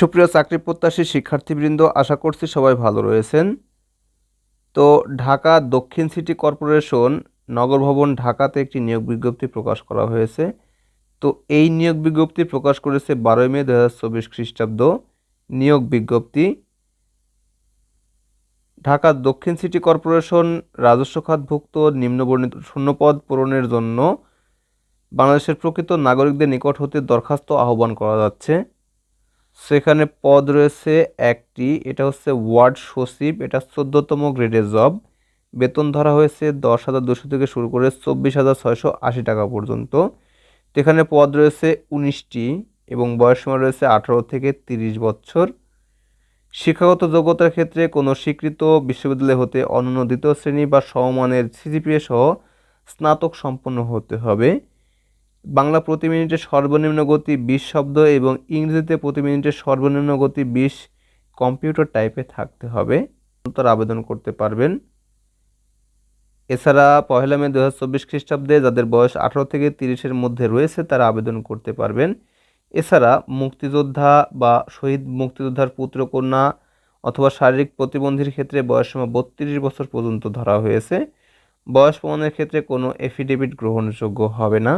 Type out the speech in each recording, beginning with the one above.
সুপ্রিয় চাকরি প্রত্যাশী শিক্ষার্থীবৃন্দ, আশা করছি সবাই ভালো রয়েছেন। তো ঢাকা দক্ষিণ সিটি কর্পোরেশন নগর ভবন ঢাকাতে একটি নিয়োগ বিজ্ঞপ্তি প্রকাশ করা হয়েছে। তো এই নিয়োগ বিজ্ঞপ্তি প্রকাশ করেছে বারোই মে দু হাজার চব্বিশ খ্রিস্টাব্দ নিয়োগ বিজ্ঞপ্তি। ঢাকা দক্ষিণ সিটি কর্পোরেশন রাজস্ব খাতভুক্ত নিম্নবর্ণিত শূন্যপদ পূরণের জন্য বাংলাদেশের প্রকৃত নাগরিকদের নিকট হতে দরখাস্ত আহ্বান করা যাচ্ছে। সেখানে পদ রয়েছে একটি, এটা হচ্ছে ওয়ার্ড সচিব, এটা চোদ্দতম গ্রেডের জব। বেতন ধরা হয়েছে দশ হাজার দুশো থেকে শুরু করে চব্বিশ হাজার ছয়শো আশি টাকা পর্যন্ত। তো এখানে পদ রয়েছে উনিশটি এবং বয়সসীমা রয়েছে আঠারো থেকে তিরিশ বছর। শিক্ষাগত যোগ্যতার ক্ষেত্রে কোনো স্বীকৃত বিশ্ববিদ্যালয় হতে অনুমোদিত শ্রেণি বা সমমানের সিজিপিএ সহ স্নাতক সম্পন্ন হতে হবে। বাংলা প্রতি মিনিটে সর্বনিম্ন গতি বিশ শব্দ এবং ইংরেজিতে প্রতি মিনিটে সর্বনিম্ন গতি বিশ কম্পিউটার টাইপে থাকতে হবে। তারা আবেদন করতে পারবেন। এছাড়া পহেলা মে দু হাজার চব্বিশ খ্রিস্টাব্দে যাদের বয়স আঠারো থেকে তিরিশের মধ্যে রয়েছে তারা আবেদন করতে পারবেন। এছাড়া মুক্তিযোদ্ধা বা শহীদ মুক্তিযোদ্ধার পুত্রকন্যা অথবা শারীরিক প্রতিবন্ধীর ক্ষেত্রে বয়সসীমা বত্রিশ বছর পর্যন্ত ধরা হয়েছে। বয়স প্রমাণের ক্ষেত্রে কোনো এফিডেভিট গ্রহণযোগ্য হবে না।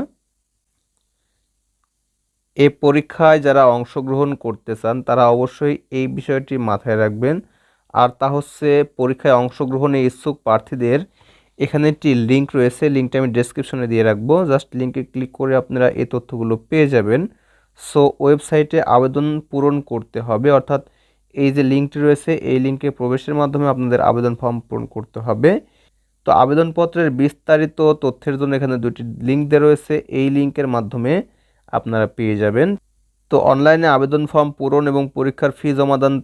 এ পরীক্ষায় যারা অংশগ্রহণ করতে চান, তারা অবশ্যই এই বিষয়টি মাথায় রাখবেন। আর তা হচ্ছে, পরীক্ষায় অংশগ্রহণে ইচ্ছুক প্রার্থীদের এখানে একটি লিঙ্ক রয়েছে লিঙ্কটা আমি ডেসক্রিপশনে দিয়ে রাখব। জাস্ট লিঙ্কে ক্লিক করে আপনারা এই তথ্যগুলো পেয়ে যাবেন। সো, ওয়েবসাইটে আবেদন পূরণ করতে হবে, অর্থাৎ এই যে লিঙ্কটি রয়েছে, এই লিঙ্কে প্রবেশের মাধ্যমে আপনাদের আবেদন ফর্ম পূরণ করতে হবে। তো, আবেদনপত্রের বিস্তারিত তথ্যের জন্য এখানে দুটি লিঙ্ক দেওয়া রয়েছে। এই লিঙ্কের মাধ্যমে আপনারা পেয়ে যাবেন। তো অনলাইনে আবেদন ফর্ম পূরণ এবং পরীক্ষার ফি জমাদান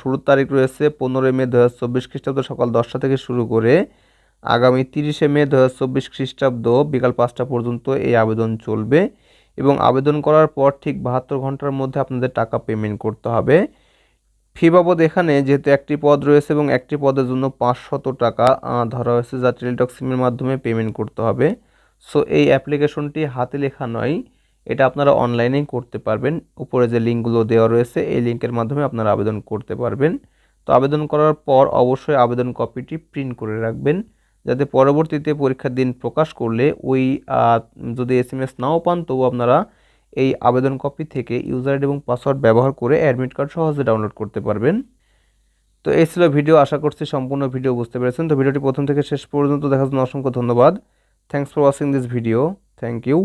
শুরুর তারিখ রয়েছে পনেরোই মে দু হাজার চব্বিশ খ্রিস্টাব্দ সকাল দশটা থেকে শুরু করে আগামী তিরিশে মে দু হাজার চব্বিশ খ্রিস্টাব্দ বিকাল পাঁচটা পর্যন্ত এই আবেদন চলবে এবং আবেদন করার পর ঠিক বাহাত্তর ঘণ্টার মধ্যে আপনাদের টাকা পেমেন্ট করতে হবে। ফি বাবদ এখানে যেহেতু একটি পদ রয়েছে এবং একটি পদের জন্য পাঁচশত টাকা ধরা হয়েছে যা টেলিটক সিমের মাধ্যমে পেমেন্ট করতে হবে। সো এই অ্যাপ্লিকেশনটি হাতে লেখা নয়। এটা আপনারা অনলাইনেই করতে পারবেন। উপরে যে লিঙ্কগুলো দেওয়া রয়েছে, এই লিঙ্কের মাধ্যমে আপনারা আবেদন করতে পারবেন। তো আবেদন করার পর অবশ্যই আবেদন কপিটি প্রিন্ট করে রাখবেন, যাতে পরবর্তীতে পরীক্ষার দিন প্রকাশ করলে ওই যদি এস এম এস নাও পান, তবু আপনারা এই আবেদন কপি থেকে ইউজার এবং পাসওয়ার্ড ব্যবহার করে অ্যাডমিট কার্ড সহজে ডাউনলোড করতে পারবেন। তো এই ছিল ভিডিও আশা করছি সম্পূর্ণ ভিডিও বুঝতে পেরেছেন। তো ভিডিওটি প্রথম থেকে শেষ পর্যন্ত দেখার জন্য অসংখ্য ধন্যবাদ। Thanks for watching this video thank you